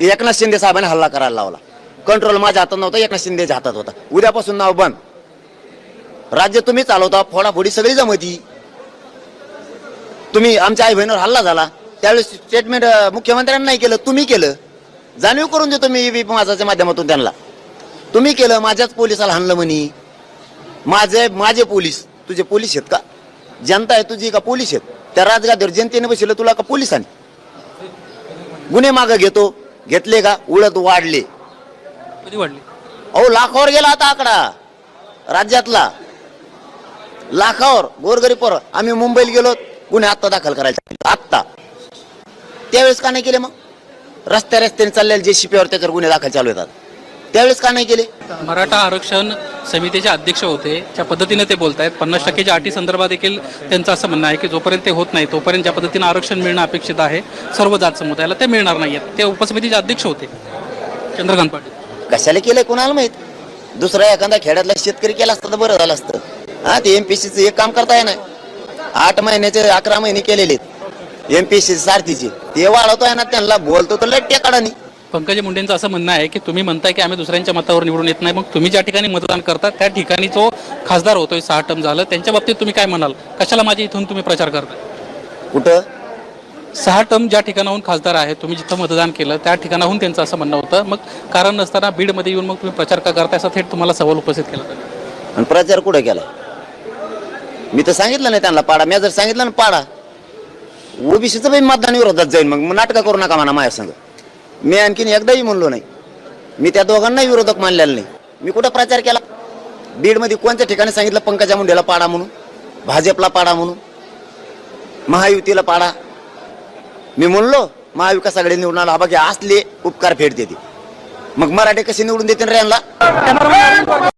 एकनाथ शिंदे साहेबांनी हल्ला करायला लावला. कंट्रोल माझ्या हातात नव्हता एकनाथ शिंदेच्या हातात होता. उद्यापासून नाव बंद. राज्य तुम्ही चालवता फोडाफोडी सगळी जमती. तुम्ही आमच्या आई बहिणीवर हल्ला झाला. त्यावेळेस स्टेटमेंट मुख्यमंत्र्यांनी नाही केलं तुम्ही केलं. जाणीव करून देतो मी व्ही माझाच्या माध्यमातून त्यांना. तुम्ही केलं माझ्याच पोलिसाला हाणलं म्हणी. माझे माझे पोलीस तुझे पोलीस आहेत का? जनता आहे तुझी का पोलीस आहेत? त्या राजगादीवर जनतेने बसवलं तुला का पोलिसांनी? गुन्हे मागं घेतो. घेतले का? उडत वाढले. कधी वाढली? अहो लाखावर गेला आता आकडा. राज्यातला. लाखावर. गोरगरीब आम्ही मुंबईला गेलो गुन्हे आत्ता दाखल करायचा आत्ता. त्यावेळेस का नाही केले मग? रस्त्या रस्त्याने चाललेले जे शिप्यावर त्याच्यावर गुन्हे दाखल चालू येतात. त्यावेळेस का नाही केले? मराठा आरक्षण समितीचे अध्यक्ष होते. ज्या पद्धतीने ते बोलत आहेत पन्नास टक्केच्या अटी संदर्भात देखील त्यांचं असं म्हणणं आहे की जोपर्यंत ते होत नाही तोपर्यंत ज्या पद्धतीनं आरक्षण मिळणं अपेक्षित आहे सर्व जात समुदायाला ते मिळणार नाही आहेत ते उपसमितीचे अध्यक्ष होते. चंद्रकांत पाटील. कशाला केलंय कोणाला माहीत? दुसरा एखादा खेड्यातला शेतकरी केला असतं तर बरं झालं असतं. हा ते एमपीसीचं एक काम करता येणार. आठ महिन्याचे अकरा महिने केलेले एमपीसी सारथीचे. ते वाढवतोय ना त्यांना बोलतो तर लट्ट्या काढानी पंकजा मुंडेंचं असं म्हणणं आहे की तुम्ही म्हणताय की आम्ही दुसऱ्यांच्या मतावर निवडून येत नाही. मग तुम्ही ज्या ठिकाणी मतदान करता त्या ठिकाणी जो खासदार होतोय सहा टर्म झालं त्यांच्या बाबतीत तुम्ही काय म्हणाल? कशाला माझ्या इथून तुम्ही प्रचार करताय? कुठं? सहा टर्म ज्या ठिकाणाहून खासदार आहे तुम्ही जिथं मतदान केलं त्या ठिकाणाहून त्यांचं असं म्हणणं होतं. मग कारण नसताना बीडमध्ये येऊन मग तुम्ही प्रचार का करताय असा थेट तुम्हाला सवाल उपस्थित केला. आणि प्रचार कुठं केला मी तर सांगितलं नाही त्यांना पाडा. मी जर सांगितलं ना पाडा. ओबीसीचं बी मतदान विरोधात जाईल मग नाटकं करू नका म्हणा माझ्या संग. मी आणखीन एकदाही म्हणलो नाही. मी त्या दोघांनाही विरोधक मानलेला नाही. मी कुठं प्रचार केला? बीडमध्ये कोणत्या ठिकाणी सांगितलं पंकजा मुंडेला पाडा म्हणून? भाजपला पाडा म्हणून? महायुतीला पाडा? मी म्हणलो महाविकास आघाडी निवडून आला. बघा असले उपकार फेडते ती. मग मराठी कशी निवडून देते रे यांना?